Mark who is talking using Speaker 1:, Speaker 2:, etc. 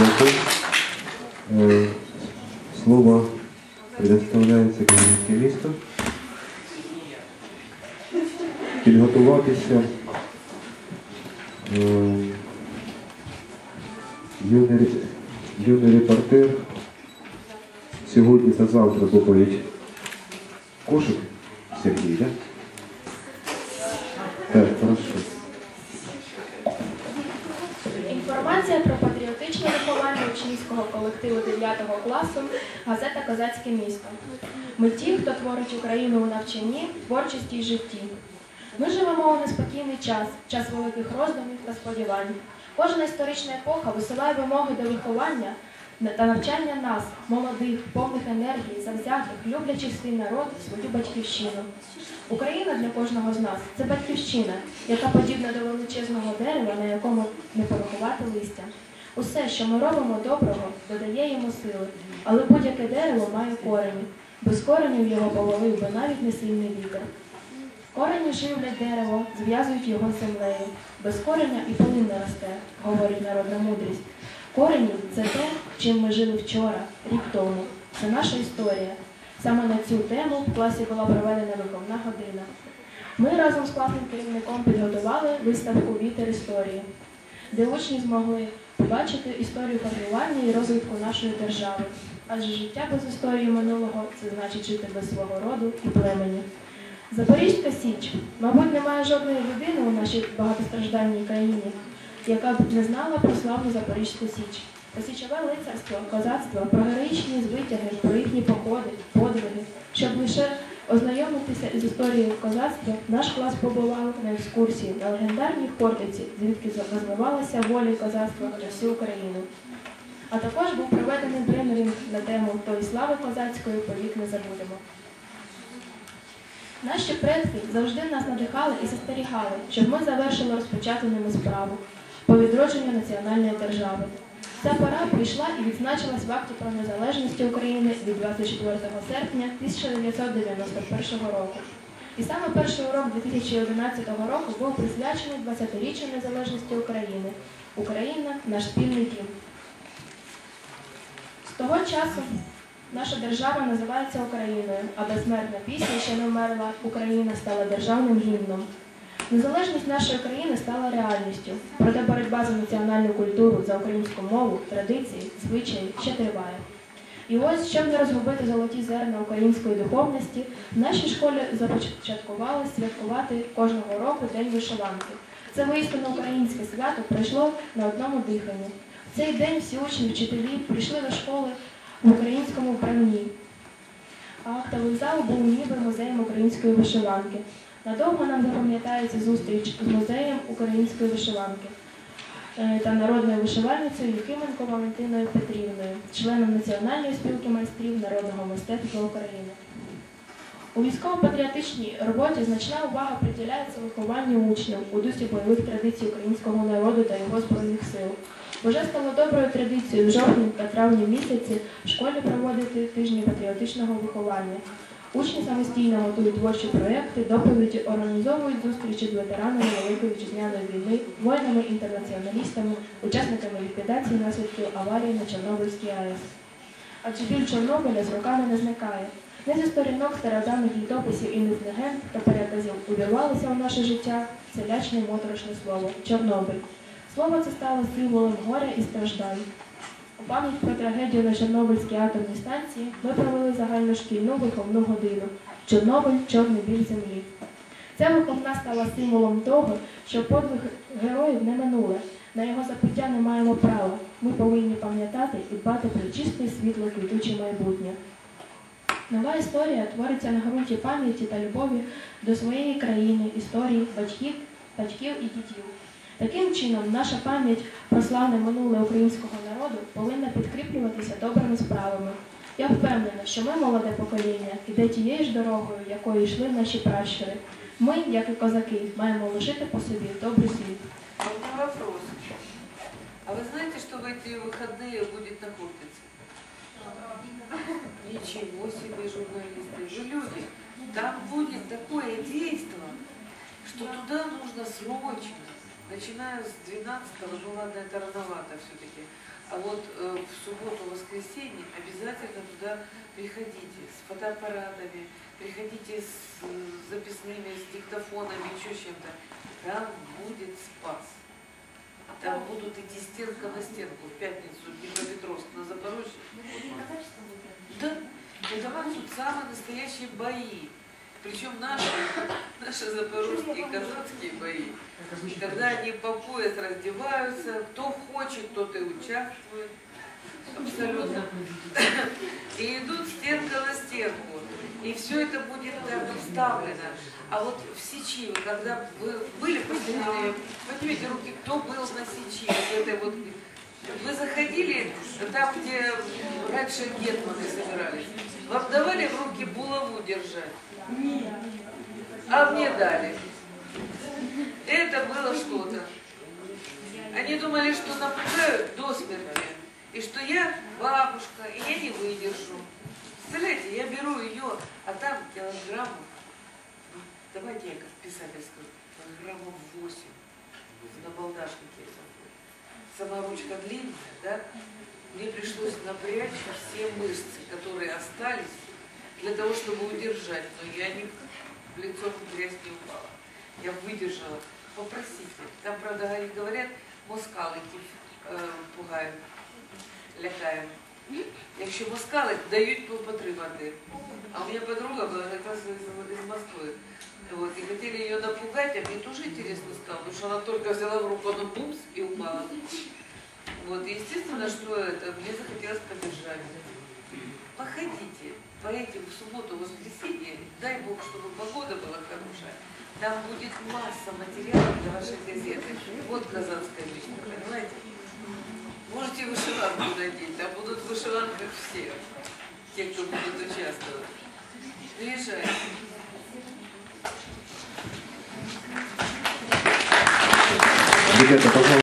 Speaker 1: Дякую. Е, Слово предоставляється місто. Підготуватися. Е, Юний, репортер сьогодні та завтра доповідь Кошик Сергій, да? Так, хорошо.
Speaker 2: Інформація про патріотичне виховання учнівського колективу 9 класу газета Козацьке місто. Ми ті, хто творить Україну у навчанні, творчості й житті. Ми живемо у неспокійний час, час великих роздумів та сподівань. Кожна історична епоха висуває вимоги до виховання та навчання нас, молодих, повних енергії, завзятих, люблячих свій народ, свою батьківщину. Україна для кожного з нас це батьківщина, яка подібна до величезного дерева, на якому не порахувати листя. Усе, що ми робимо доброго, додає йому сили, але будь-яке дерево має корені. Без коренів його повалив би навіть не сильний вітер. Корені живлять дерево, зв'язують його з землею. Без кореня і полин не росте, говорить народна мудрість. Корені це те, чим ми жили вчора, рік тому. Це наша історія. Саме на цю тему в класі була проведена виховна година. Ми разом з класним керівником підготували виставку Вітер історії, де учні змогли побачити історію патрулювання і розвитку нашої держави. Адже життя без історії минулого це значить жити без свого роду і племені. Запорізька Січ, мабуть, немає жодної людини у нашій багатостраждальній країні, яка б не знала про славну Запорізьку Січ. Про січове лицарство, козацтво, про героїчні звитяги, про їхні походи, подвиги. Щоб лише ознайомитися з історією козацтва, наш клас побував на екскурсії на легендарній Хортиці, звідки розвивалася воля козацтва на всю Україну. А також був проведений тренеринг на тему тої слави козацької повік не забудемо. Наші предки завжди нас надихали і застерігали, щоб ми завершили розпочату ними справу по відродженню національної держави. Ця пора прийшла і відзначилась в акті про незалежність України від 24 серпня 1991 року. І саме перший урок 2011 року був присвячений 20-річчю незалежності України. Україна наш спільний дім. З того часу наша держава називається Україною, а безсмертна пісня ще не вмерла. Україна стала державним гімном. Незалежність нашої країни стала реальністю, проте боротьба за національну культуру, за українську мову, традиції, звичаї ще триває. І ось, щоб не розгубити золоті зерна української духовності, в нашій школі започаткували святкувати кожного року День вишиванки. Це воістину українське свято пройшло на одному диханні. В цей день всі учні, вчителі прийшли до школи в українському вбранні. А актовий зал був ніби музеєм української вишиванки. Надовго нам запам'ятається зустріч з музеєм української вишиванки е, та народною вишивальницею Єхименко Валентиною Петрівною, членом Національної спілки майстрів народного мистецтва України. У військово-патріотичній роботі значна увага приділяється вихованню учнів у дусі бойових традицій українського народу та його збройних сил. Вже стало доброю традицією в жовтні та травні місяці в школі проводити тижні патріотичного виховання. Учні самостійно готують творчі проекти, доповіді, організовують зустрічі з ветеранами Великої вітчизняної війни, воїнами-інтернаціоналістами, учасниками ліквідації наслідків аварії на Чорнобильській АЕС. Адже біль Чорнобиля з роками не зникає. Не зі сторінок стародавних літописів і легенд та переказів увірвалося у наше життя це лячне моторошне слово Чорнобиль. Слово це стало символом горя і страждань. У пам'ять про трагедію на Чорнобильській атомній станції ми провели загальношкільну виховну годину Чорнобиль чорний біль землі. Ця виховна стала символом того, що подвиг героїв не минуле. На його забуття не маємо права. Ми повинні пам'ятати і дбати про чисте світло квітуче майбутнє. Нова історія твориться на ґрунті пам'яті та любові до своєї країни, історії, батьків, батьків і дітей. Таким чином, наша пам'ять про славне минуле українського народу повинна підкріплюватися добрими справами. Я впевнена, що ми, молоде покоління, іде тією ж дорогою, якою йшли наші пращури. Ми, як і козаки, маємо лишити по собі добрий слід.
Speaker 3: А у меня вопрос. А вы знаете, что в эти выходные будет на Хортице? Ничего себе, журналисты. Вы люди, там будет такое действо, что туда нужно срочно, начиная с 12 ну ладно, это рановато все-таки, а вот э, в субботу, воскресенье обязательно туда приходите с фотоаппаратами, приходите с э, записными, с диктофонами, еще чем-то. Там будет спас. Там будут идти стенка на стенку в пятницу, Днепропетровск на Запорожье. Да, это вам тут самые настоящие бои. Причем наши, наши запорожские казацкие бои. Когда они по пояс раздеваются, кто хочет, тот и участвует. Абсолютно. И идут стенка на стенку. И все это будет там вставлено. А вот в Сечи, когда вы были последние, поднимите руки, кто был на Сечи, вот этой вот вы заходили там, где раньше гетманы собирались. Вам давали в руки булаву держать? А мне дали. Это было что-то. Они думали, что напугают до смерти. И что я бабушка, и я не выдержу. Представляете, я беру ее, а там килограммов, давайте я как писатель скажу, килограммов 8 на балдашнике это будет. Сама ручка длинная, да? Мне пришлось напрячь все мышцы, которые остались, для того, чтобы удержать. Но я не лицом в грязь не упала. Я выдержала. Попросите. Там, правда, говорят, москалики е, пугають, лякаємо. Якщо москалик, дають потримати. А у меня подруга была как раз из, из Москвы. Вот, и хотели ее напугать, а мне тоже интересно стало, потому что она только взяла в руку, она бумс и упала. Вот, естественно, что это, мне захотелось поддержать. Походите, поедете в субботу, воскресенье, дай Бог, чтобы погода была хорошая. Там будет масса материалов для вашей газеты. Вот казанская жизнь, понимаете? Можете вышиванку надеть, там будут в все, те, кто будут участвовать. Приезжайте.
Speaker 1: Ребята, пожалуйста.